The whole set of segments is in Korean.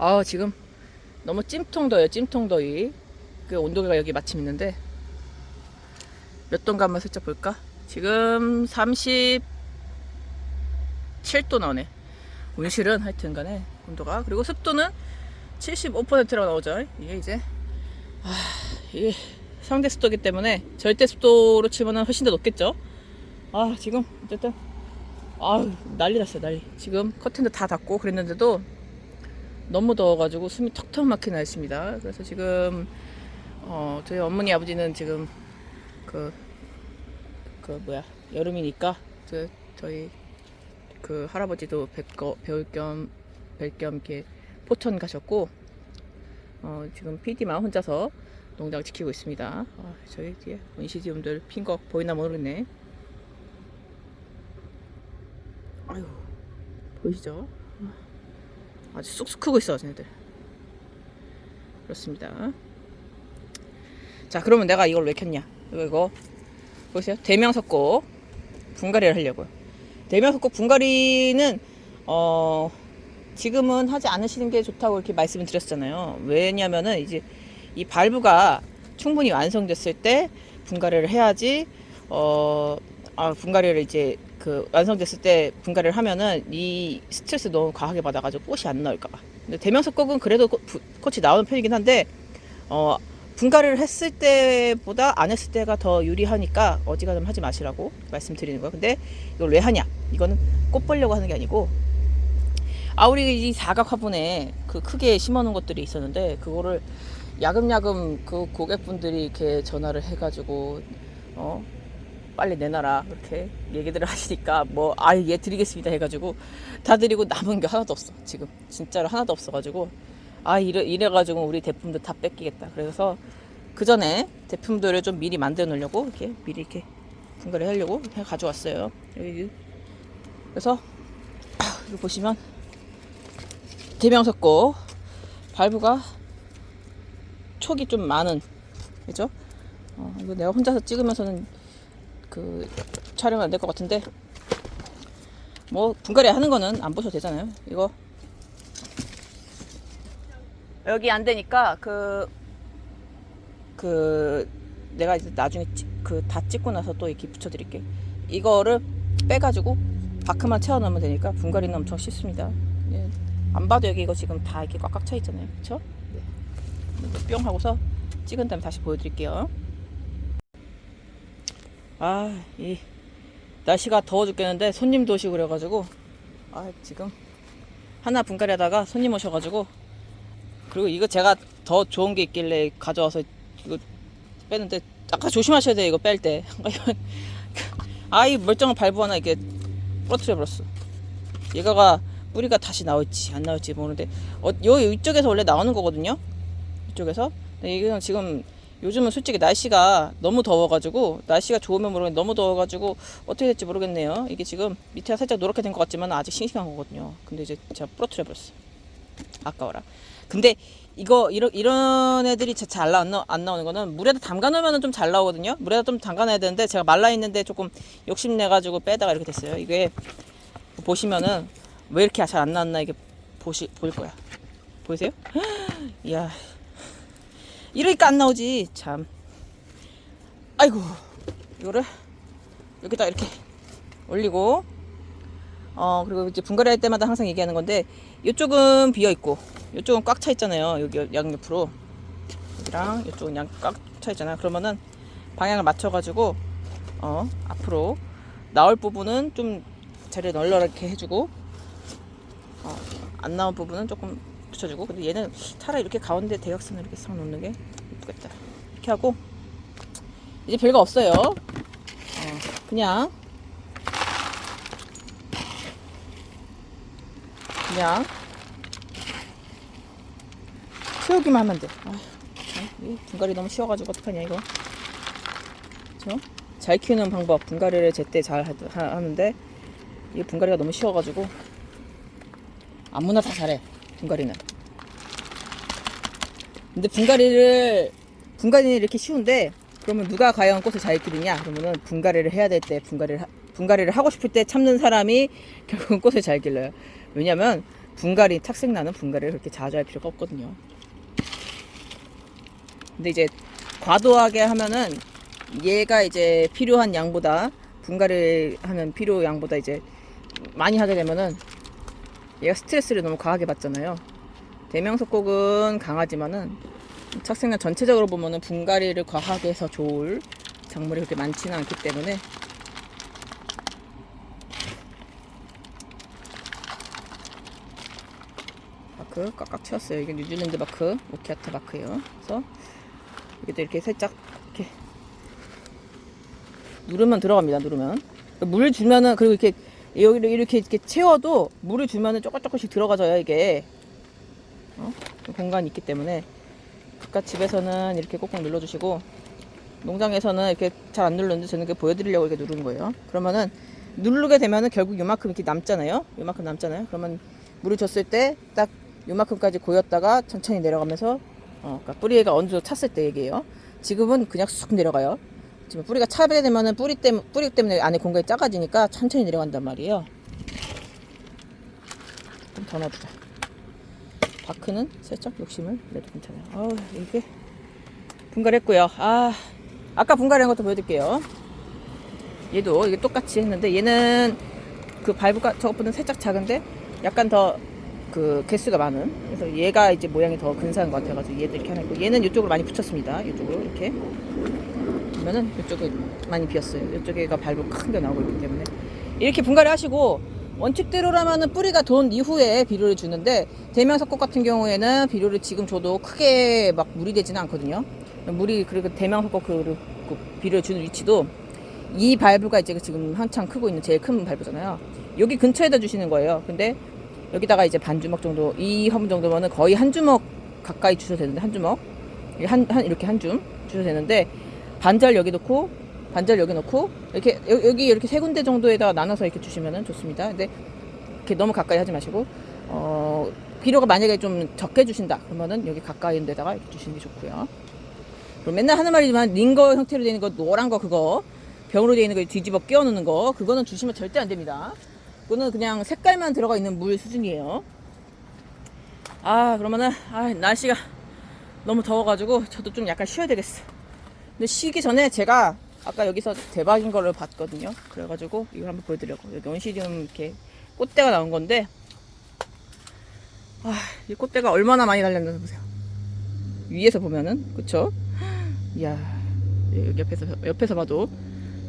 아 지금 너무 찜통더워요 찜통더위. 그 온도계가 여기 마침 있는데 몇 도인가 한번 살짝 볼까? 지금 37도 나오네. 온실은 하여튼 간에 온도가. 그리고 습도는 75%라고 나오죠. 이게 이제 아 이게 상대 습도기 때문에 절대 습도로 치면은 훨씬 더 높겠죠? 아 지금 어쨌든 아 난리 났어요 난리. 지금 커튼도 다 닫고 그랬는데도 너무 더워가지고 숨이 턱턱 막히는 날씨입니다 그래서 지금 어 저희 어머니 아버지는 지금 그 그 뭐야 여름이니까 저 저희 그 할아버지도 뵙거 배울 겸 뵐 겸 이렇게 포천 가셨고 어 지금 PD만 혼자서 농장 지키고 있습니다. 아, 저희 뒤에 원시지움들 핀 거 보이나 모르겠네. 아유 보이시죠? 아주 쑥쑥 크고 있어, 쟤네들. 그렇습니다. 자, 그러면 내가 이걸 왜 켰냐? 이거, 이거. 보세요. 대명석고 분갈이를 하려고요. 대명석고 분갈이는, 어, 지금은 하지 않으시는 게 좋다고 이렇게 말씀을 드렸잖아요. 왜냐면은 이제 이 발부가 충분히 완성됐을 때 분갈이를 해야지, 어, 아, 분갈이를 이제 그 완성됐을 때 분갈이를 하면은 이 스트레스 너무 과하게 받아가지고 꽃이 안 나올까봐. 근데 대명석곡은 그래도 꽃이 나오는 편이긴 한데 어 분갈이를 했을 때보다 안 했을 때가 더 유리하니까 어지간하면 하지 마시라고 말씀드리는 거예요. 근데 이걸 왜 하냐? 이거는 꽃 보려고 하는 게 아니고 아 우리 이 사각 화분에 그 크게 심어놓은 것들이 있었는데 그거를 야금야금 그 고객분들이 이렇게 전화를 해가지고 어 빨리 내놔라. 그렇게 얘기들을 하시니까 뭐아예 드리겠습니다 해가지고 다 드리고 남은 게 하나도 없어. 지금. 진짜로 하나도 없어가지고. 아 이래 이래가지고 우리 제품들 다 뺏기겠다. 그래서 그 전에 제품들을 좀 미리 만들어 놓으려고 이렇게 미리 이렇게 분갈이 하려고 해 가져왔어요. 그래서 아, 이거 보시면 대명석고 발부가 촉이 좀 많은 그죠? 어, 이거 내가 혼자서 찍으면서는 그 촬영 안될 것 같은데 뭐 분갈이 하는 거는 안 보셔도 되잖아요. 이거 여기 안 되니까 그그 내가 이제 나중에 그 다 찍고 나서 또 이렇게 붙여드릴게. 이거를 빼가지고 바크만 채워 넣으면 되니까 분갈이는 엄청 쉽습니다. 예. 안 봐도 여기 이거 지금 다 이렇게 꽉꽉 차 있잖아요. 그렇죠? 네. 뿅 하고서 찍은 다음에 다시 보여드릴게요. 아, 이 날씨가 더워 죽겠는데 손님도 오시고 그래가지고 아 지금 하나 분갈이 하다가 손님 오셔가지고 그리고 이거 제가 더 좋은 게 있길래 가져와서 이거 빼는데 아까 조심하셔야 돼요 이거 뺄 때. 아이 멀쩡한 발부 하나 이렇게 부러뜨려 버렸어. 얘가가 뿌리가 다시 나올지 안 나올지 모르는데 어, 요 이쪽에서 원래 나오는 거거든요. 이쪽에서. 이거는 지금 요즘은 솔직히 날씨가 너무 더워가지고 날씨가 좋으면 모르겠는데 너무 더워가지고 어떻게 될지 모르겠네요. 이게 지금 밑에가 살짝 노랗게 된 것 같지만 아직 싱싱한 거거든요. 근데 이제 제가 부러뜨려 버렸어. 아까워라. 근데 이거 이런 이런 애들이 잘안안 나오는 거는 물에다 담가 놓으면 좀 잘 나오거든요. 물에다 좀 담가 놔야 되는데 제가 말라 있는데 조금 욕심 내 가지고 빼다가 이렇게 됐어요. 이게 보시면은 왜 이렇게 잘 안 나왔나 이게 보시 보일 거야. 보이세요? 이야. 이러니까 안 나오지. 참. 아이고 이거를 여기다 이렇게 올리고 어 그리고 이제 분갈이 할 때마다 항상 얘기하는 건데 이쪽은 비어 있고 이쪽은 꽉 차 있잖아요. 여기 양옆으로. 여기랑 이쪽은 양 꽉 차 있잖아요. 그러면은 방향을 맞춰 가지고 어 앞으로 나올 부분은 좀 자리를 널널하게 해주고 어, 안 나온 부분은 조금 붙여주고 근데 얘는 차라리 이렇게 가운데 대각선을 이렇게 싹 놓는 게 예쁘겠다. 이렇게 하고 이제 별거 없어요. 어, 그냥 그냥 키우기만 하면 돼. 참, 이 분갈이 너무 쉬워가지고 어떡하냐 이거. 그쵸? 잘 키우는 방법 분갈이를 제때 잘 하는데 이 분갈이가 너무 쉬워가지고 아무나 다 잘해 분갈이는. 근데 분갈이를 분갈이는 이렇게 쉬운데 그러면 누가 과연 꽃을 잘 기르냐? 그러면은 분갈이를 해야 될 때 분갈이를 하- 분갈이를 하고 싶을 때 참는 사람이 결국은 꽃을 잘 길러요. 왜냐면 분갈이 착색 나는 분갈이를 그렇게 자주 할 필요가 없거든요. 근데 이제 과도하게 하면은 얘가 이제 필요한 양보다 분갈이 하는 필요 양보다 이제 많이 하게 되면은 얘가 스트레스를 너무 과하게 받잖아요. 대명석곡은 강하지만은 착색난 전체적으로 보면은 분갈이를 과하게 해서 좋을 작물이 그렇게 많지는 않기 때문에 마크 꽉꽉 채웠어요. 이게 뉴질랜드 마크, 오키아타 마크예요. 그래서 여기도 이렇게 살짝 이렇게 누르면 들어갑니다. 누르면 물 주면은 그리고 이렇게 여기를 이렇게 이렇게 채워도 물을 주면은 조금 조금씩 들어가져요. 이게 어? 공간이 있기 때문에 바깥 집에서는 이렇게 꼭꼭 눌러주시고 농장에서는 이렇게 잘안 누르는데 저는 이렇게 보여드리려고 이렇게 누르는 거예요. 그러면은 누르게 되면은 결국 요만큼 이렇게 남잖아요. 요만큼 남잖아요. 그러면 물을 줬을 때 딱 요만큼까지 고였다가 천천히 내려가면서 어, 그러니까 뿌리가 어느 정도 찼을 때 얘기예요. 지금은 그냥 쑥 내려가요. 지금 뿌리가 차게 되면은 뿌리 때문에 뿌리 때문에 안에 공간이 작아지니까 천천히 내려간단 말이에요. 좀 더 넣어주자. 바크는 살짝 욕심을 내도 괜찮아요. 아우 이렇게 분갈했고요. 아 아까 분갈한 것도 보여드릴게요. 얘도 이게 똑같이 했는데 얘는 그 발부가 저것보다 살짝 작은데 약간 더 그 개수가 많은 그래서 얘가 이제 모양이 더 근사한 것 같아가지고 얘도 이렇게 하나 있고 얘는 이쪽으로 많이 붙였습니다. 이쪽으로 이렇게 보면은 이쪽에 많이 비었어요. 이쪽에가 발부 큰게 나오고 있기 때문에 이렇게 분갈이 하시고 원칙대로라면은 뿌리가 돈 이후에 비료를 주는데 대명석곡 같은 경우에는 비료를 지금 줘도 크게 막 물이 되지는 않거든요. 물이 그리고 대명석곡 그, 그 비료를 주는 위치도 이 발부가 이제 지금 한창 크고 있는 제일 큰 발부잖아요. 여기 근처에다 주시는 거예요. 근데 여기다가 이제 반 주먹 정도 이 화분 정도면은 거의 한 주먹 가까이 주셔도 되는데 한 주먹 한, 한 이렇게 한 줌 주셔도 되는데 반절 여기 넣고 반절 여기 넣고 이렇게 여- 여기 이렇게 세 군데 정도에다 나눠서 이렇게 주시면은 좋습니다. 근데 이렇게 너무 가까이 하지 마시고 어 비료가 만약에 좀 적게 주신다 그러면은 여기 가까이 있는 데다가 이렇게 주시는 게 좋고요. 그리고 맨날 하는 말이지만 링거 형태로 되어 있는 거 노란 거 그거 병으로 되어 있는 거 뒤집어 끼워 넣는 거 그거는 주시면 절대 안 됩니다. 그거는 그냥 색깔만 들어가 있는 물 수준이에요. 아 그러면은 아 날씨가 너무 더워가지고 저도 좀 약간 쉬어야 되겠어. 근데 쉬기 전에 제가 아까 여기서 대박인 거를 봤거든요. 그래가지고 이걸 한번 보여드리려고 여기 온시디움 이렇게 꽃대가 나온 건데 아, 이 꽃대가 얼마나 많이 달렸나 보세요. 위에서 보면은 그쵸? 이야 여기 옆에서 옆에서 봐도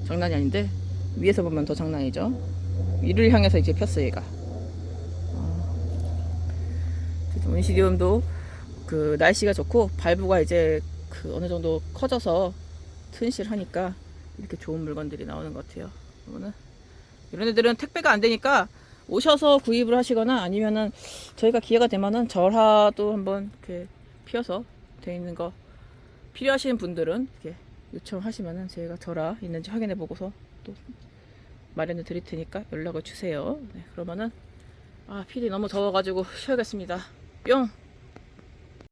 장난이 아닌데 위에서 보면 더 장난이죠. 위를 향해서 이제 폈어요 얘가. 그래서 온시디움도 그 날씨가 좋고 발부가 이제 그 어느 정도 커져서 튼실하니까 이렇게 좋은 물건들이 나오는 것 같아요. 그러면은 이런 애들은 택배가 안 되니까 오셔서 구입을 하시거나 아니면은 저희가 기회가 되면은 절하도 한번 이렇게 피어서 돼 있는 거 필요하신 분들은 이렇게 요청하시면은 저희가 절하 있는지 확인해 보고서 또 마련해 드릴 테니까 연락을 주세요. 네, 그러면은 아 필이 너무 더워가지고 쉬어야겠습니다. 뿅.